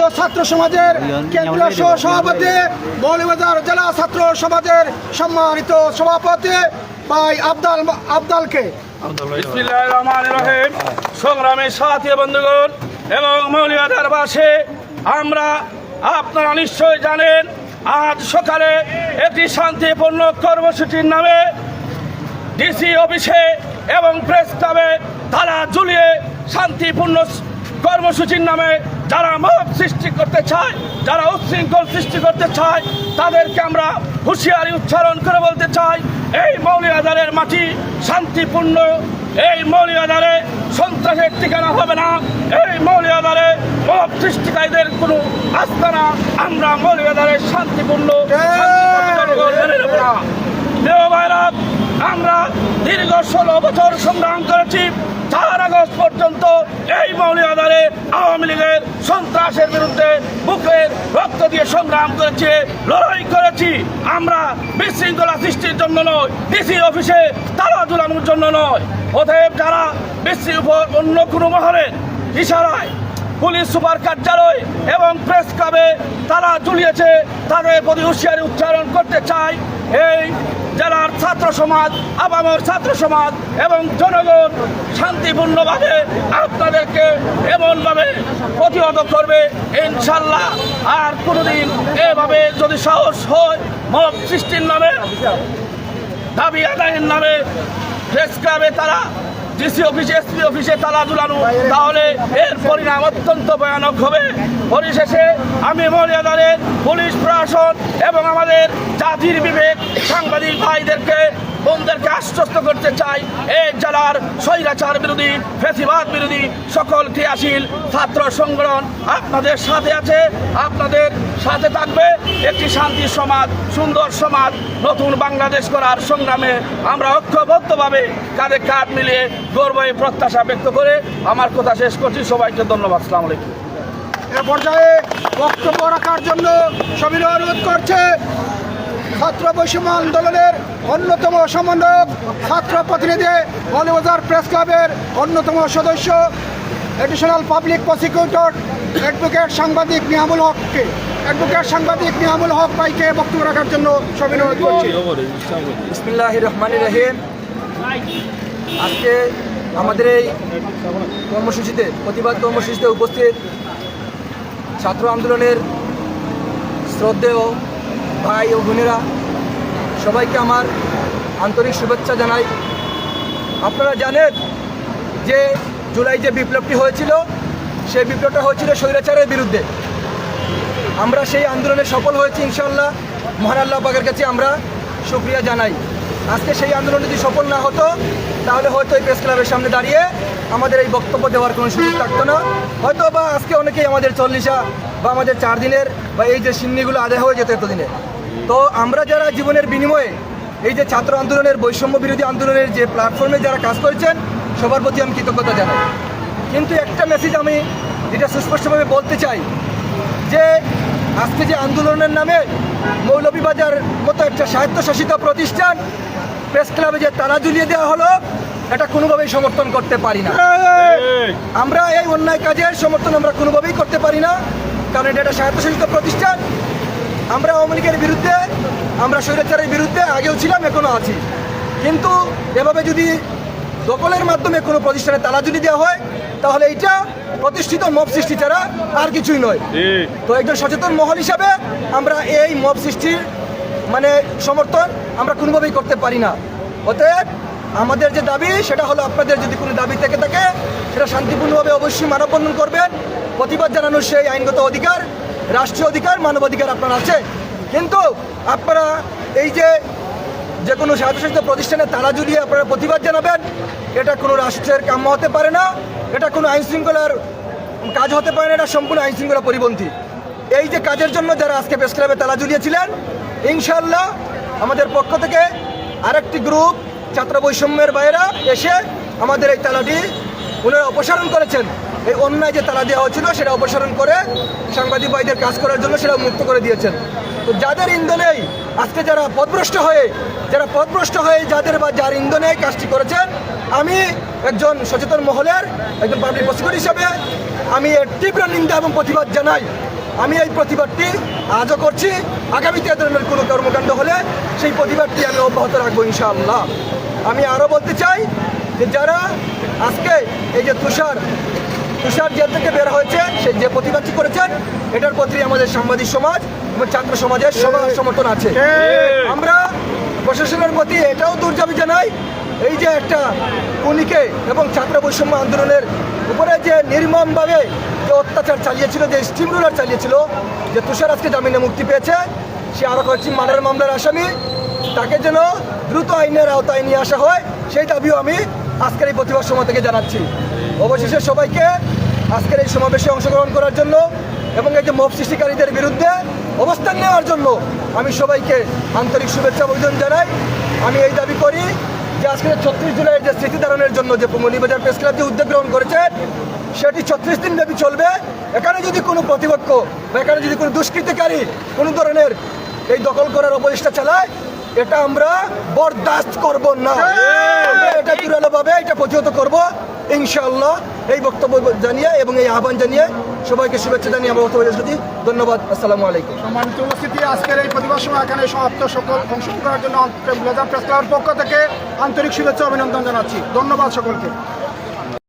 জাতীয় ছাত্র সমাজের কেন্দ্রীয় সহ সভাপতি মৌলবাজার জেলা ছাত্র সমাজের সম্মানিত সভাপতি ভাই আবদাল আবদালকে। বিসমিল্লাহির রহমানির রহিম। সংগ্রামী সাথী বন্ধুগণ এবং মৌলিয়াদার বাসে আমরা আপনারা নিশ্চয় জানেন আজ সকালে একটি শান্তিপূর্ণ কর্মসূচির নামে ডিসি অফিসে এবং প্রেস ক্লাবে তারা ঝুলিয়ে শান্তিপূর্ণ কর্মসূচির নামে যারা মত সৃষ্টি করতে চায়, যারা উচ্ছৃঙ্খল সৃষ্টি করতে চায়, তাদেরকে আমরা হুঁশিয়ারি উচ্চারণ করে বলতে চাই, এই মৌলিয়াদারের মাটি শান্তিপূর্ণ, এই মৌলিয়াদারে সন্ত্রাসের ঠিকানা হবে না, এই মৌলিয়াদারে মত সৃষ্টিকারীদের কোনো আস্থা না, আমরা মৌলিয়াদারে শান্তিপূর্ণ আমরা দীর্ঘ ষোলো বছর সংগ্রাম করেছি চার আগস্ট পর্যন্ত এই মৌলিক আধারে আওয়ামী লীগের সন্ত্রাসের বিরুদ্ধে বুকের রক্ত দিয়ে সংগ্রাম করেছি, লড়াই করেছি। আমরা বিশৃঙ্খলা সৃষ্টির জন্য নয় ডিসি অফিসে তালা ঝুলানোর জন্য নয়। অতএব যারা বিশৃঙ্খল অন্য কোনো মহলের ইশারায় পুলিশ সুপার কার্যালয় এবং প্রেস ক্লাবে তারা ঝুলিয়েছে, তাদের প্রতি হুঁশিয়ারি উচ্চারণ করতে চাই। এই জেলার ছাত্র সমাজ, আবামর ছাত্র সমাজ এবং জনগণ শান্তিপূর্ণভাবে আপনাদেরকে এমনভাবে প্রতিহত করবে, ইনশাল্লাহ। আর কোনোদিন এভাবে যদি সাহস হয় মত সৃষ্টির নামে, দাবি আদায়ের নামে প্রেস ক্লাবে তারা ডিসি অফিসে, এসপি অফিসে তালা ঝুলানো। তাহলে এর পরিণাম অত্যন্ত ভয়ানক হবে। পরিশেষে আমি মর্যাদারের পুলিশ প্রশাসন এবং আমাদের জাতির বিবেক সাংবাদিক ভাইদেরকে, বোনদেরকে আশ্বস্ত করতে চাই। এই জেলার স্বৈরাচার বিরোধী, ফেসিবাদ বিরোধী সকল ক্রিয়াশীল ছাত্র সংগঠন আপনাদের সাথে আছে, আপনাদের সাথে থাকবে। একটি শান্তি সমাজ, সুন্দর সমাজ, নতুন বাংলাদেশ করার সংগ্রামে আমরা ঐক্যবদ্ধভাবে কাঁধে কাঁধ মিলিয়ে গর্বে প্রত্যাশা ব্যক্ত করে আমার কথা শেষ করছি। সবাইকে ধন্যবাদ। সালাম আলাইকুম। এ পর্যায়ে বক্তব্য রাখার জন্য সবিনয় অনুরোধ করছে ছাত্র বৈষম্য আন্দোলনের অন্যতম সমন্বয়ক ছাত্র প্রতিনিধি মৌলবাজার প্রেস ক্লাবের অন্যতম সদস্য এডিশনাল পাবলিক প্রসিকিউটর অ্যাডভোকেট সাংবাদিক নিয়ামুল হককে। অ্যাডভোকেট সাংবাদিক নিয়ামুল হক ভাইকে বক্তব্য রাখার জন্য সবিনয় অনুরোধ করছি। বিসমিল্লাহ রহমান রহিম। আজকে আমাদের এই কর্মসূচিতে, প্রতিবাদ কর্মসূচিতে উপস্থিত ছাত্র আন্দোলনের শ্রদ্ধেয় ভাই ও বোনেরা, সবাইকে আমার আন্তরিক শুভেচ্ছা জানাই। আপনারা জানেন যে জুলাই যে বিপ্লবটি হয়েছিল, সেই বিপ্লবটা হয়েছিল স্বৈরাচারের বিরুদ্ধে। আমরা সেই আন্দোলনে সফল হয়েছি ইনশাল্লাহ মহান আল্লাহ পাকের কাছে আমরা শুক্রিয়া জানাই। আজকে সেই আন্দোলন যদি সফল না হতো, তাহলে হয়তো এই প্রেস ক্লাবের সামনে দাঁড়িয়ে আমাদের এই বক্তব্য দেওয়ার কোনো সুযোগ থাকতো না। হয়তো বা আজকে অনেকেই আমাদের চল্লিশা বা আমাদের চার দিনের বা এই যে সিন্নিগুলো আদায় হয়ে যেত এতদিনে। তো আমরা যারা জীবনের বিনিময়ে এই যে ছাত্র আন্দোলনের বৈষম্য বিরোধী আন্দোলনের যে প্ল্যাটফর্মে যারা কাজ করেছেন, সবার প্রতি আমি কৃতজ্ঞতা জানাই। কিন্তু একটা মেসেজ আমি যেটা সুস্পষ্টভাবে বলতে চাই, যে আজকে যে আন্দোলনের নামে মৌলভীবাজার মতো একটা স্বায়ত্তশাসিত প্রতিষ্ঠান, প্রেস ক্লাবে যে তালা ঝুলিয়ে দেওয়া হলো, এটা কোনোভাবেই সমর্থন করতে পারি না। আমরা এই অন্যায় কাজের সমর্থন আমরা কোনোভাবেই করতে পারি না, কারণ এটা একটা স্বায়ত্তশাসিত প্রতিষ্ঠান। আমরা আওয়ামী লীগের বিরুদ্ধে, আমরা স্বৈরাচারের বিরুদ্ধে আগেও ছিলাম, এখনও আছি। কিন্তু এভাবে যদি দখলের মাধ্যমে কোনো প্রতিষ্ঠানে তালাজুলি দেওয়া হয় তাহলে এইটা প্রতিষ্ঠিত মব সৃষ্টি ছাড়া আর কিছুই নয়। তো একজন সচেতন মহল হিসাবে আমরা এই মব সৃষ্টির মানে সমর্থন আমরা কোনোভাবেই করতে পারি না। অতএব আমাদের যে দাবি সেটা হলো আপনাদের যদি কোনো দাবি থেকে থাকে সেটা শান্তিপূর্ণভাবে অবশ্যই মানববন্ধন করবেন। প্রতিবাদ জানানোর সেই আইনগত অধিকার রাষ্ট্রীয় অধিকার মানবাধিকার আপনার আছে। কিন্তু আপনারা এই যে যে কোনো স্বায়ত্তশাসিত প্রতিষ্ঠানে তালা ঝুলিয়ে আপনারা প্রতিবাদ জানাবেন। এটা কোনো রাষ্ট্রের কাম্য হতে পারে না, এটা কোনো আইন শৃঙ্খলার কাজ হতে পারে না, এটা সম্পূর্ণ আইন শৃঙ্খলা পরিপন্থী। এই যে কাজের জন্য যারা আজকে প্রেস ক্লাবে তালা ঝুলিয়েছিলেন ইনশাল্লাহ আমাদের পক্ষ থেকে আরেকটি গ্রুপ ছাত্র বৈষম্যের বাইরা এসে আমাদের এই তালাটি ওনারা অপসারণ করেছেন। এই অন্যায় যে তারা দেওয়া হয়েছিল সেটা অপসারণ করে সাংবাদিক ভাইদের কাজ করার জন্য সেটা মুক্ত করে দিয়েছেন। তো যাদের ইন্ধনেই আজকে যারা পথভ্রষ্ট হয়ে, যারা পথভ্রষ্ট হয়ে যাদের বা যার ইন্ধনে কাজটি করেছেন, আমি একজন সচেতন মহলের, একজন পাবলিক প্রসিকিউটর হিসাবে আমি এর তীব্র নিন্দা এবং প্রতিবাদ জানাই। আমি এই প্রতিবাদটি আজও করছি। আগামীতে এ ধরনের কোনো কর্মকাণ্ড হলে সেই প্রতিবাদটি আমি অব্যাহত রাখব ইনশাআল্লাহ। আমি আরও বলতে চাই যে যারা আজকে এই যে তুষার তুষার জেল থেকে বের হয়েছে সে যে প্রতিবাদটি করেছেন এটার প্রতি আমাদের সাংবাদিক সমাজ এবং ছাত্র সমাজের সবার সমর্থন আছে। আমরা প্রশাসনের প্রতি এটাও দুর্যাবি জানাই এই যে একটা খুনিকে এবং ছাত্র বৈষম্য আন্দোলনের উপরে যে নির্মমভাবে যে অত্যাচার চালিয়েছিল যে স্টিম রুলার চালিয়েছিল যে তুষার আজকে জামিনে মুক্তি পেয়েছে সে আরও করছি মার্ডার মামলার আসামি তাকে যেন দ্রুত আইনের আওতায় নিয়ে আসা হয় সেই দাবিও আমি আজকের এই প্রতিবাদ সময় থেকে জানাচ্ছি। অবশেষে সবাইকে আজকের এই সমাবেশে অংশগ্রহণ করার জন্য এবং এই যে মব সৃষ্টিকারীদের বিরুদ্ধে অবস্থান নেওয়ার জন্য আমি সবাইকে আন্তরিক শুভেচ্ছা অভিযোজন জানাই। আমি এই দাবি করি যে আজকের ছত্রিশ জুলাইয়ের যে স্মৃতিধারণের জন্য যে মনিবাজার প্রেস ক্লাব যে উদ্যোগ গ্রহণ করেছে সেটি ছত্রিশ দিন ব্যাপী চলবে। এখানে যদি কোনো প্রতিপক্ষ বা এখানে যদি কোনো দুষ্কৃতিকারী কোনো ধরনের এই দখল করার অপচেষ্টা চালায় এটা আমরা বরদাস্ত করব না। এটা জোরালোভাবে এটা প্রতিহত করব। ইনশাআল্লাহ এই বক্তব্য জানিয়ে এবং এই আহ্বান জানিয়ে সবাইকে শুভেচ্ছা জানিয়ে আমরা বক্তব্য শেষ ধন্যবাদ, আসসালামু আলাইকুম। সম্মানিত উপস্থিতি, আজকের এই প্রতিবাদ সময় এখানে সমাপ্ত। সকল অংশগ্রহণ করার জন্য প্রেস ক্লাবের পক্ষ থেকে আন্তরিক শুভেচ্ছা অভিনন্দন জানাচ্ছি। ধন্যবাদ সকলকে।